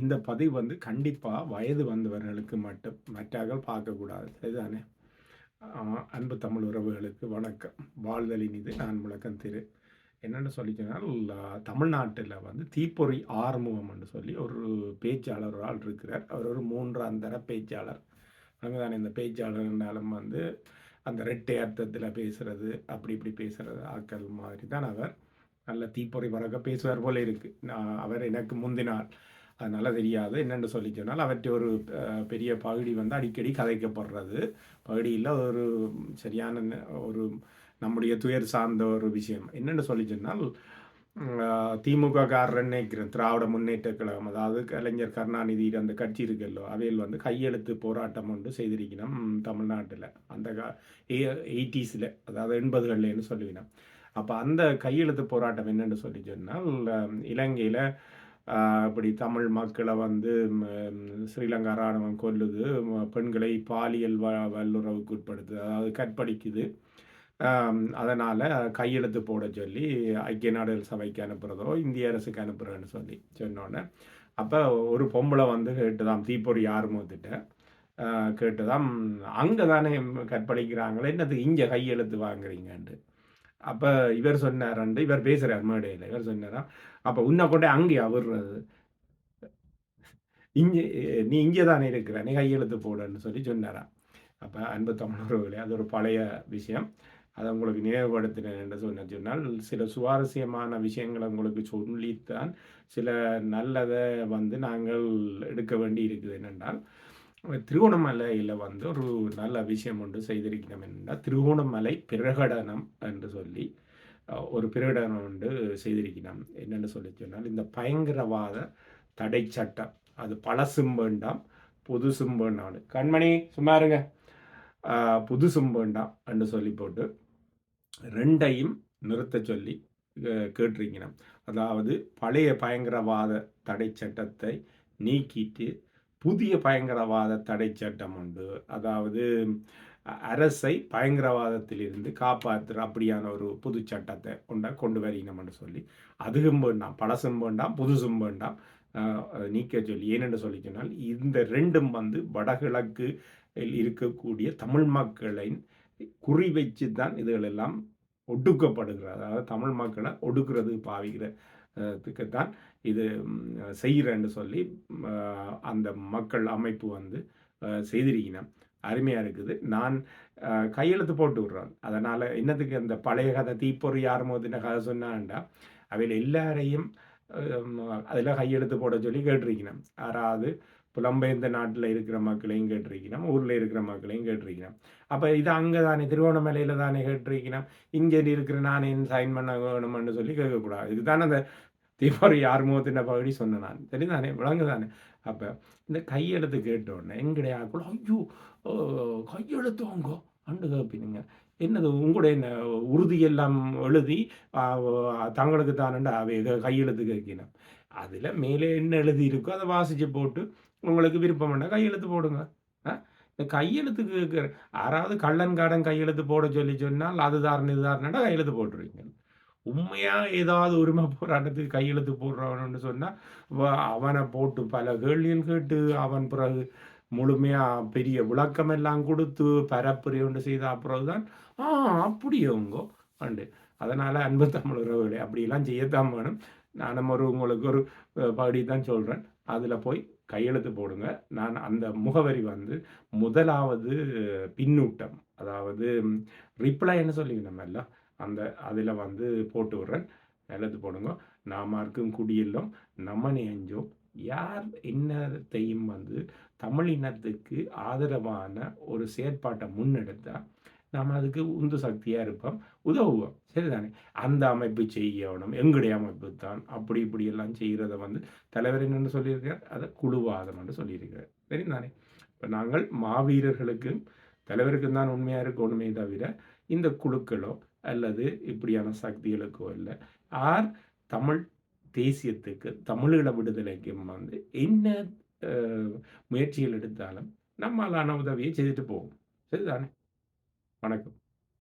இந்த பதிவு வந்து கண்டிப்பாக வயது வந்தவர்களுக்கு மட்டும் மற்றார்கள் பார்க்கக்கூடாது. சரிதானே? அன்பு தமிழ் உறவுகளுக்கு வணக்கம். வாழ்தலின் இது நான் முழக்கம் திரு. என்னென்னு சொல்லிச்சோன்னால் தமிழ்நாட்டில் வந்து தீப்பொறி ஆறுமுகம் சொல்லி ஒரு பேச்சாளர் ஒரு ஆள் இருக்கிறார். அவர் ஒரு மூன்றாம் தர பேச்சாளர். அங்கே தானே இந்த பேச்சாளர்னாலும் வந்து அந்த ரெட்டை அர்த்தத்தில் பேசுகிறது அப்படி இப்படி பேசுகிறது ஆக்கள் மாதிரி தான் அவர். நல்ல தீப்பொறி பறக்க பேசுவார் போல இருக்குது நான் அவர் எனக்கு முந்தினார் அதனால் தெரியாது. என்னென்னு சொல்லி சொன்னால் அவற்றை ஒரு பெரிய பகுதி வந்து அடிக்கடி கதைக்கப்படுறது. பகுடியில் ஒரு சரியான ஒரு நம்முடைய துயர் சார்ந்த ஒரு விஷயம். என்னென்னு சொல்லி சொன்னால் திமுக காரர் திராவிட முன்னேற்ற கழகம் அதாவது கலைஞர் கருணாநிதி அந்த கட்சி இருக்குல்லோ அவையில் வந்து கையெழுத்து போராட்டம் ஒன்று செய்திருக்கணும் தமிழ்நாட்டில். அந்த எயிட்டிஸில் அதாவது எண்பதுகள்லேன்னு சொல்லுவினோம். அப்போ அந்த கையெழுத்து போராட்டம் என்னென்னு சொல்லி சொன்னால் இலங்கையில் இப்படி தமிழ் மக்களை வந்து ஸ்ரீலங்கா இராணுவம் கொல்லுது. பெண்களை பாலியல் வ வல்லுறவுக்கு உட்படுத்து அதாவது கற்பழிக்குது. அதனால் கையெழுத்து போட சொல்லி ஐக்கிய நாடுகள் சபைக்கு அனுப்புகிறதோ இந்திய அரசுக்கு அனுப்புகிறேன்னு சொல்லி சொன்னோன்னே. அப்போ ஒரு பொம்பளை வந்து கேட்டுதான் தீப்பொறி யார் மூத்துட்ட கேட்டுதான் அங்கே தானே கற்பழிக்கிறாங்களே என்னது இங்கே கையெழுத்து வாங்குறீங்கன்ட்டு. அப்போ இவர் சொன்னாரண்டு இவர் பேசுகிறார் மேடையில். இவர் சொன்னாரா? அப்போ உன்னை கொண்டே அங்கே அவர்றது. இங்கே நீ இங்கே தானே இருக்கிற நீ கையெழுத்து போடுன்னு சொல்லி சொன்னாரா? அப்போ அன்பு தமிழர்களே அது ஒரு பழைய விஷயம். அதை உங்களுக்கு நினைவுபடுத்தினேன் என்று சொன்ன சொன்னால் சில சுவாரஸ்யமான விஷயங்களை உங்களுக்கு சொல்லித்தான் சில நல்லதை வந்து நாங்கள் எடுக்க வேண்டி இருக்குது என்னென்றால் திருகோணமலையில் வந்து ஒரு நல்ல விஷயம் ஒன்று செய்திருக்கிறோம் என்றால் திருகோணமலை பிரகடனம் என்று சொல்லி ஒரு பிரகடனம் ஒன்று செய்திருக்கிறோம். என்னென்னு சொல்லி சொன்னால் இந்த பயங்கரவாத தடை சட்டம். அது பழசும் வேண்டாம் புதுசும் வேண்டாம் கண்மணி சும்மா இருங்க. புதுசும் வேண்டாம் என்று சொல்லி போட்டு ரெண்டையும் நிறுத்த சொல்லி கேட்டிருக்கிறோம். அதாவது பழைய பயங்கரவாத தடை சட்டத்தை நீக்கிட்டு புதிய பயங்கரவாத தடை சட்டம் உண்டு. அதாவது அரசை பயங்கரவாதத்திலிருந்து காப்பாற்றுற அப்படியான ஒரு புது சட்டத்தை கொண்ட கொண்டு வரணும்னு சொல்லி அதுவும் வேண்டாம் பழசும் வேண்டாம் புதுசும் வேண்டாம் நீக்க சொல்லி ஏனென்று சொல்லி சொன்னால் இந்த ரெண்டும் வந்து வடகிழக்கு இருக்கக்கூடிய தமிழ் மக்களின் குறி வச்சு தான் இதுகளெல்லாம் ஒடுக்கப்படுகிறது. அதாவது தமிழ் மக்களை ஒடுக்கிறது பாவிக்கிற தான் இது செய்கிறேன்னு சொல்லி அந்த மக்கள் அமைப்பு வந்து செய்திருக்கணும் அருமையாக இருக்குது. நான் கையெழுத்து போட்டு விடுறேன். அதனால் என்னத்துக்கு அந்த பழைய கதை தீப்பொறி யார் மோதின கதை சொன்னான்டா அவையில் எல்லாரையும் அதில் கையெழுத்து போட சொல்லி கேட்டிருக்கணும் யாராவது புலம்பெயர்ந்த நாட்டில் இருக்கிற மக்களையும் கேட்டிருக்கணும் ஊரில் இருக்கிற மக்களையும் கேட்டிருக்கணும் அப்போ இது அங்கே தானே திருவோணமலையில் தானே கேட்டிருக்கணும் இங்கே இருக்கிற நானே சைன் பண்ண வேணும்னு சொல்லி கேட்கக்கூடாது. இதுதான் அந்த தீபாவளி யார் முகத்தின பகுதி சொன்னேன் நான். சரிதானே? விளங்கு தானே அப்போ இந்த கையெழுத்து கேட்டோடனே எங்கடைய கூட ஐயோ கையெழுத்து வாங்கோ அண்டு கேப்பினுங்க என்னது உங்களுடைய இந்த உறுதியெல்லாம் எழுதி தங்களுக்கு தானண்டா அவை கையெழுத்து கேட்கணும் அதில் மேலே என்ன எழுதியிருக்கோ அதை வாசித்து போட்டு உங்களுக்கு விருப்பம் கையெழுத்து போடுங்க. இந்த கையெழுத்துக்கு யாராவது கள்ளன் காடன் கையெழுத்து போட சொல்லி சொன்னால் அது தாரணம் இது தாரணா கையெழுத்து போட்டுருவீங்க. உண்மையாக ஏதாவது உரிமை போராட்டத்துக்கு கையெழுத்து போடுறவனு சொன்னால் அவனை போட்டு பல கேள்விகள் கேட்டு அவன் பிறகு முழுமையாக பெரிய விளக்கம் எல்லாம் கொடுத்து பரப்புரை ஒன்று செய்த அப்புறம் தான் ஆ அப்படியோங்கோ அண்டு அதனால் அன்பு தமிழ் உறவுகளை அப்படிலாம் செய்யத்தான் வேணும். நான் ஒரு உங்களுக்கு ஒரு பகுதி தான் சொல்கிறேன் அதில் போய் கையெழுத்து போடுங்க. நான் அந்த முகவரி வந்து முதலாவது பின்னூட்டம். அதாவது ரிப்ளை என்ன நம்மல்ல எல்லாம். அந்த அதில் வந்து போட்டு விட்றேன். எழுத்து போடுங்க. நாம இருக்கும் குடியிலும் நம்ம நெஞ்சோம். யார் இன்னத்தையும் வந்து தமிழ் இனத்துக்கு ஆதரவான ஒரு செயற்பாட்டை முன்னெடுத்தால் நாம் அதுக்கு உந்து சக்தியாக இருப்போம். உதவுவோம். சரிதானே? அந்த அமைப்பு செய்யணும். எங்களுடைய அமைப்பு தான். அப்படி இப்படி எல்லாம் செய்கிறத வந்து தலைவர் என்னென்னு சொல்லியிருக்கார். அதை குழுவாதம் என்று சொல்லியிருக்கிறார் சரிதானே? இப்போ நாங்கள் மாவீரர்களுக்கும் தலைவருக்கும் தான் உண்மையாக இருக்கணுமே தவிர இந்த குழுக்களோ அல்லது இப்படியான சக்திகளுக்கோ இல்லை. ஆர் தமிழ் தேசியத்துக்கு தமிழீழ விடுதலைக்கும் வந்து என்ன முயற்சிகள் எடுத்தாலும் நம்மளான உதவியை செய்துட்டு போவோம் சரிதானே? வணக்கம்.